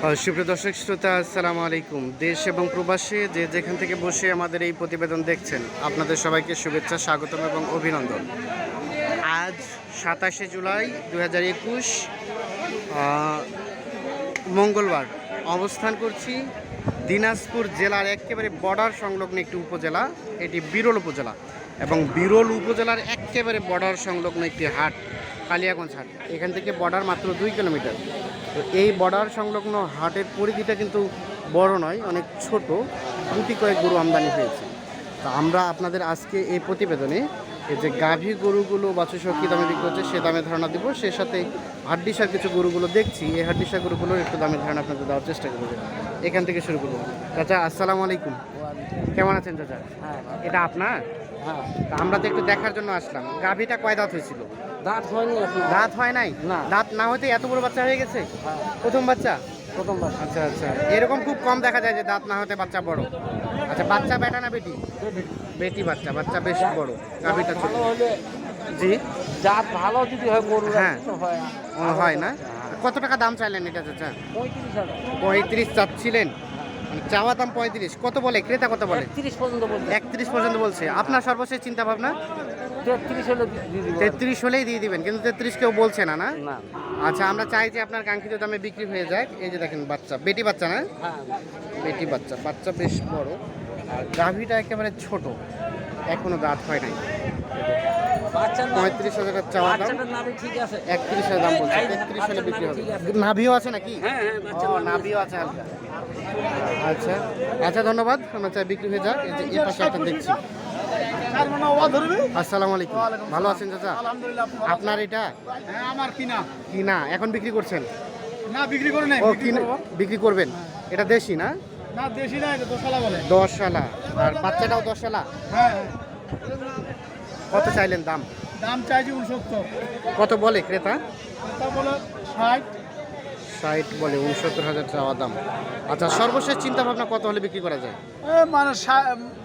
সুপ্রিয় দর্শক, শ্রোতা, আসসালামু আলাইকুম। দেশ এবং প্রবাসে যে যেখান থেকে বসে আমাদের এই প্রতিবেদন দেখছেন, আপনাদের সবাইকে শুভেচ্ছা, স্বাগতম এবং অভিনন্দন। আজ সাতাশে জুলাই দু হাজার একুশ মঙ্গলবার অবস্থান করছি দিনাজপুর জেলার একেবারে বর্ডার সংলগ্ন একটি উপজেলা, এটি বিরল উপজেলা। এবং বিরল উপজেলার একেবারে বর্ডার সংলগ্ন একটি হাট। কালিয়াগঞ্জ হাট এখান থেকে বর্ডার মাত্র দুই কিলোমিটার। তো এই বর্ডার সংলগ্ন হাটের পরিধিটা কিন্তু বড় নয় অনেক ছোট। গুটি কয়েক গরু আমদানি হয়েছে। তো আমরা আপনাদের আজকে এই প্রতিবেদনে এই যে গাভী গরুগুলো বাছুসহ কী দামে বিক্রি হচ্ছে সে দামে ধারণা দেবো। সে সাথে হাড্ডিসার কিছু গরুগুলো দেখছি এই হাড্ডিসার গরুগুলোর একটু দামে ধারণা আপনাদের দেওয়ার চেষ্টা করব। এখান থেকে শুরু করব। চাচা আসসালামু আলাইকুম। কেমন আছেন চাচা? এটা আপনার? হ্যাঁ। আমরা তো একটু দেখার জন্য আসলাম। গাভীটা কয় দাঁত হয়েছিল? দাঁত হয়নি দাঁত হয় নাই? না। দাঁত না হতে এত বড় বাচ্চা হয়ে গেছে? হ্যাঁ, প্রথম বাচ্চা? প্রথমবার আচ্ছা আচ্ছা। এরকম খুব কম দেখা যায় যে দাঁত না হতে বাচ্চা বড়। আচ্ছা বাচ্চা বেটা না বেটি? বেটি। বাচ্চা বাচ্চা বেশ বড়। গাভীটা ছোট। হলে জি? জাত ভালো যদি হয় গরু হ্যাঁ। হয়। হয় না? কত টাকা দাম চাইলেন এটা চাচা? পঁয়ত্রিশ চাচ্ছিলেন? মানে চাওয়া দাম পঁয়ত্রিশ। কত বলে? ক্রেতা কত বলে? একত্রিশ পর্যন্ত একত্রিশ পর্যন্ত বলছে। আপনার সর্বশেষ চিন্তা ভাবনা তেত্রিশ হলে তেত্রিশ হলেই দিয়ে দিবেন কিন্তু তেত্রিশ কেউ বলছে না না? আচ্ছা আমরা চাই যে আপনার কাঙ্ক্ষিত দামে বিক্রি হয়ে যাক এই যে দেখেন বাচ্চা বেটি বাচ্চা না? হ্যাঁ। বেটি বাচ্চা বাচ্চা বেশ বড়। আর গাভীটা একেবারে ছোট এখনও দাঁত হয় নাই। পঁয়ত্রিশ চাওয়া দাম। একত্রিশ হাজার দাম বলছে তেত্রিশ হলে বিক্রি হবে। নাভিও আছে নাকি? হ্যাঁ হ্যাঁ নাভিও আছে। আচ্ছা আচ্ছা ধন্যবাদ। আমরা চাই বিক্রি হয়ে যাক। এই পাশে একটা দেখছি। আসসালামু আলাইকুম। ভালো আছেন চাচা? আপনার এটা? হ্যাঁ আমার কিনা। এখন বিক্রি করছেন? না বিক্রি ও বিক্রি করবেন? এটা দেশি না? না দেশি না এটা দোশালা বলে। আর বাচ্চাটাও দশ সালা হ্যাঁ হ্যাঁ। কত চাইলেন দাম? দাম চাইছি উনসত্তর। কত বলে ক্রেতা বলে ষাট। ষাট বলে উনসত্তর হাজার চাওয়া দাম। আচ্ছা সর্বশেষ চিন্তা ভাবনা কত হলে বিক্রি করা যায়? মানে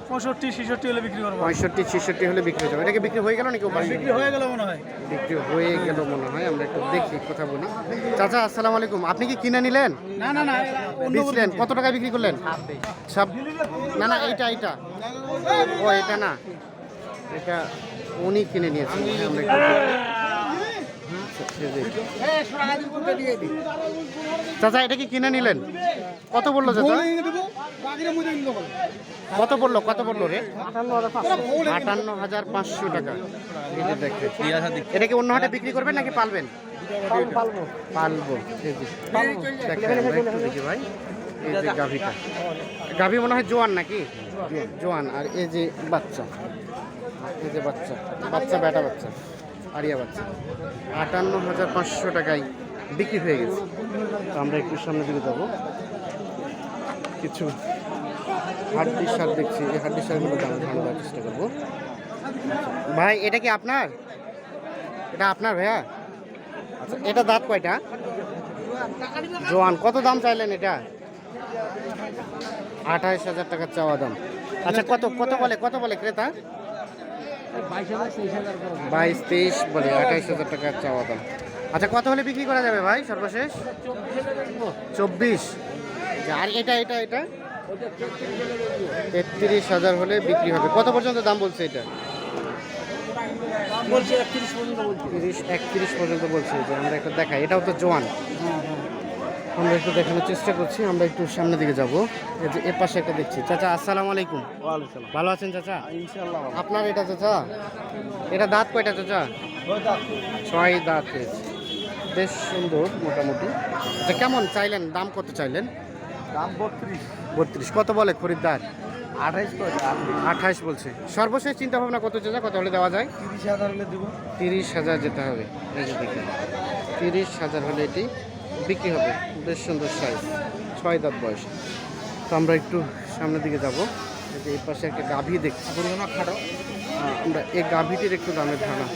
পঁয়ষট্টি ছেষট্টি হলে বিক্রি করব। পঁয়ষট্টি ছেষট্টি হলে বিক্রি হয়ে যাবে। এটাকে বিক্রি হয়ে গেল নাকি? বিক্রি হয়ে গেল মনে হয়। বিক্রি হয়ে গেল মনে হয় আমরা একটু দেখি কথা বলি। চাচা আসসালামু আলাইকুম। আপনি কি কিনে নিলেন? না না না বেচলেন। কত টাকা বিক্রি করলেন? সব না না এইটা এইটা। ও এটা না। এটা উনি কিনে নিয়েছেন। হ্যাঁ, আমরা চাচা এটা কি কিনে নিলেন? কত বলল চাচা? কত বলল কত বলল রে? আটান্ন হাজার পাঁচশো। টাকা। এটা কি অন্য হাটে বিক্রি করবেন নাকি পালবেন? পালবো। পালবো দেখি ভাই। এই যে গাভিটা। গাভি মনে হয় জোয়ান নাকি? জোয়ান। আর এই যে বাচ্চা। এই যে বাচ্চা। বাচ্চা বেটা বাচ্চা। আরিয়া বাচ্চা। আটান্ন হাজার পাঁচশো টাকায় বিক্রি হয়ে গেছে। তো আমরা একটু সামনে দিকে যাব। কিছু হাড্ডি সার দেখছি। এই হাড্ডি সারগুলো দাম ধারণা চেষ্টা করব। ভাই এটা কি আপনার? এটা আপনার ভাইয়া? আচ্ছা এটা দাঁত কয়টা? জোয়ান কত দাম চাইলেন এটা? আঠাইশ হাজার টাকার চাওয়া দাম। আচ্ছা কত কত বলে কত বলে ক্রেতা? বাইশ তেইশ বলে আঠাইশ হাজার টাকার চাওয়া দাম। আচ্ছা কত হলে বিক্রি করা যাবে ভাই সর্বশেষ? চব্বিশ। আচ্ছা, আর এটা এটা এটা? তেত্রিশ হাজার হলে বিক্রি হবে। কত পর্যন্ত দাম বলছে এটা? তিরিশ একত্রিশ পর্যন্ত বলছে। যে আমরা একটা দেখাই। এটাও তো জোয়ান। আমরা একটু দেখানোর চেষ্টা করছি আমরা একটু সামনের দিকে যাব। এই যে এ পাশে একটা দেখছি। চাচা আসসালামু আলাইকুম। ভালো আছেন চাচা? আপনার এটা চাচা? এটা দাঁত কয়টা চাচা? ছয় দাঁত। হয়েছে। বেশ সুন্দর মোটামুটি। আচ্ছা কেমন চাইলেন? দাম কত চাইলেন? দাম বত্রিশ। বত্রিশ। কত বলে খরিদ্দার? আঠাইশ বলছে। সর্বশেষ চিন্তা ভাবনা কত চাচা? কত হলে দেওয়া যায়? তিরিশ হাজার হলে দিব। তিরিশ হাজার যেতে হবে। এই যে দেখি তিরিশ হাজার হলে এটি বিক্রি হবে। বেশ সুন্দর সাইজ ছয় দাঁত বয়স। তো আমরা একটু সামনের দিকে যাব। এই যে এই পাশে একটা গাভী দেখছি। খাটো। হ্যাঁ, আমরা এই গাভীটির একটু দামের ধারণা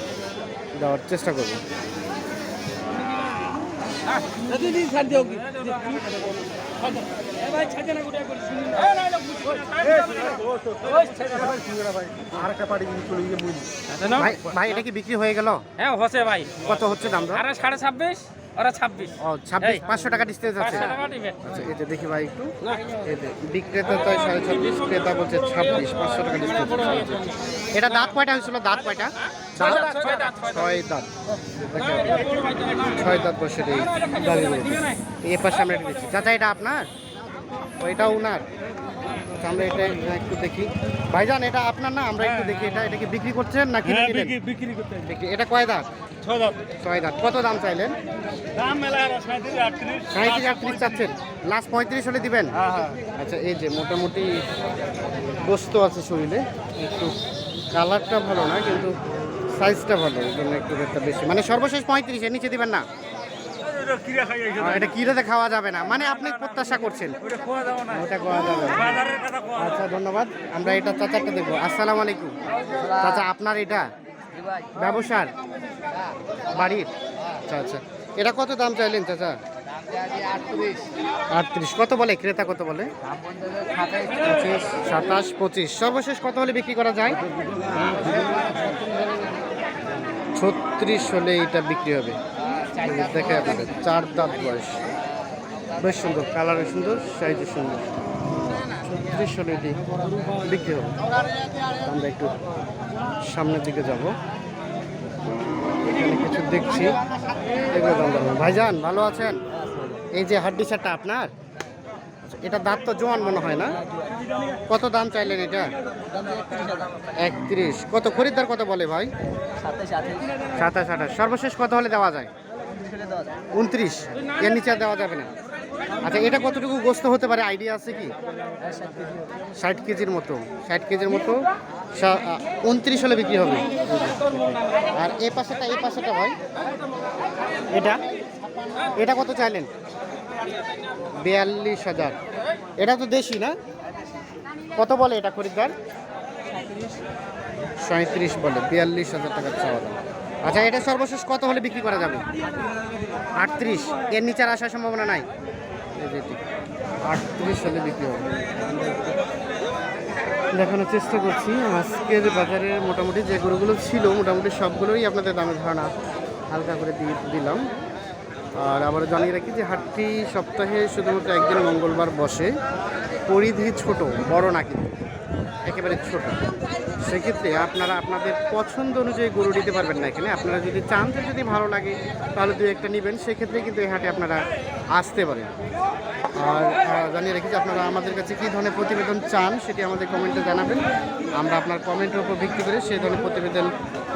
দেওয়ার চেষ্টা করব। গিয়ে বুঝি ভাই এটা কি বিক্রি হয়ে গেল? হ্যাঁ হচ্ছে ভাই। কত হচ্ছে দাম সাড়ে ছাব্বিশ। ওরা ছাব্বিশ। ও ছাব্বিশ এই। পাঁচশো টাকা ডিস্টেন্স আছে পাঁচশো টাকা দিবে আচ্ছা এই যে দেখি ভাই একটু। বিক্রেতা সাড়ে ছাব্বিশ ক্রেতা বলছে ছাব্বিশ পাঁচশো টাকা ডিসকাউন্ট এটা দাঁত কয়টা হয়েছিল? দাঁত কয়টা? ছয় দাঁত ছয় দাঁত, ছয় দাঁত। বসে এই দাবি এ পাশে আমরা দিচ্ছি চাচা এটা আপনার? ওইটাও উনার। আচ্ছা, আমরা এটা একটু দেখি। ভাইজান এটা আপনার না? আমরা একটু দেখি এটা এটা কি বিক্রি করছেন না কিনে দিলেন বিক্রি করতে এটা কয় দাঁত? ছয় দাঁত। ছয় দাঁত। কত দাম চাইলেন? দাম মেলা আর সাঁত্রিশ আটত্রিশ। চাচ্ছেন। লাস্ট পঁয়ত্রিশ হলে দিবেন? হ্যাঁ হ্যাঁ। আচ্ছা এই যে মোটামুটি গোস্ত আছে শরীরে। একটু কালারটা ভালো না কিন্তু সাইজটা ভালো এই জন্য একটু রেটটা বেশি। মানে সর্বশেষ পঁয়ত্রিশ এর নিচে দিবেন না? এটা কিরাতে খাওয়া যাবে না। মানে আপনি প্রত্যাশা করছেন। ওটা যাব না। ওটা খাওয়া যাবে না। বাজারের কথা খোয়া আচ্ছা ধন্যবাদ। আমরা এটা দেখব। আসসালামু আলাইকুম। চাচা আপনার এটা? ব্যবসার? বাড়ির? আচ্ছা আচ্ছা। এটা কত দাম চাইলেন চাচা? আটত্রিশ। কত বলে? ক্রেতা কত বলে? পঁচিশ সাতাশ পঁচিশ। সর্বশেষ কত হলে বিক্রি করা যায়? ছত্রিশ হলে এটা বিক্রি হবে। দেখে আপনাদের চার দাঁত বয়স। বেশ সুন্দর কালারও সুন্দর সাইজও সুন্দর। ছত্রিশ হলে এটি বিক্রি হবে। আমরা একটু সামনের দিকে যাব। এখানে কিছু দেখছি। এগুলো দাম। ভাইজান ভালো আছেন? এই যে হাড্ডি শার্টটা আপনার? আচ্ছা, এটা দাঁত তো জোয়ান মনে হয় না? কত দাম চাইলেন এটা? একত্রিশ। কত খরিদ্দার কত বলে ভাই? সাতাশ আঠাশ। সর্বশেষ কত হলে দেওয়া যায়? উনত্রিশ। এর নিচে দেওয়া যাবে না। আচ্ছা এটা কতটুকু গোস্ত হতে পারে? আইডিয়া আছে কি? ষাট কেজির মতো। ষাট কেজির মতো। উনত্রিশ হলে বিক্রি হবে। আর এ পাশেটা, এই পাশেটা ভাই? এটা? এটা কত চাইলেন? বিয়াল্লিশ হাজার। এটা তো দেশি না? কত বলে এটা খরিদ্দার? সাঁত্রিশ। বলে। বিয়াল্লিশ হাজার টাকার চাওয়া দাম। আচ্ছা এটা সর্বশেষ কত হলে বিক্রি করা যাবে? আটত্রিশ। এর নিচে আসার সম্ভাবনা নাই। আটত্রিশ হলে বিক্রি হবে। দেখানোর চেষ্টা করছি। আজকের বাজারে মোটামুটি যে গরুগুলো ছিল, মোটামুটি সবগুলোই আপনাদের দামের ধারণা হালকা করে দিয়ে দিলাম। আর আবার জানিয়ে রাখি যে হাটটি সপ্তাহে শুধুমাত্র একদিন মঙ্গলবার বসে। পরিধি ছোট, বড় না কিন্তু। একেবারে ছোট। সেক্ষেত্রে আপনারা আপনাদের পছন্দ অনুযায়ী গরু দিতে পারবেন না এখানে। আপনারা যদি চান যে যদি ভালো লাগে, তাহলে দু একটা নেবেন। সেক্ষেত্রে কিন্তু এই হাটে আপনারা আসতে পারেন। আর জানিয়ে রেখেছি আপনারা আমাদের কাছে কী ধরনের প্রতিবেদন চান সেটি আমাদের কমেন্টে জানাবেন। আমরা আপনার কমেন্টের উপর ভিত্তি করে সেই ধরনের প্রতিবেদন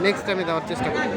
নেক্সট টাইমে দেওয়ার চেষ্টা করব।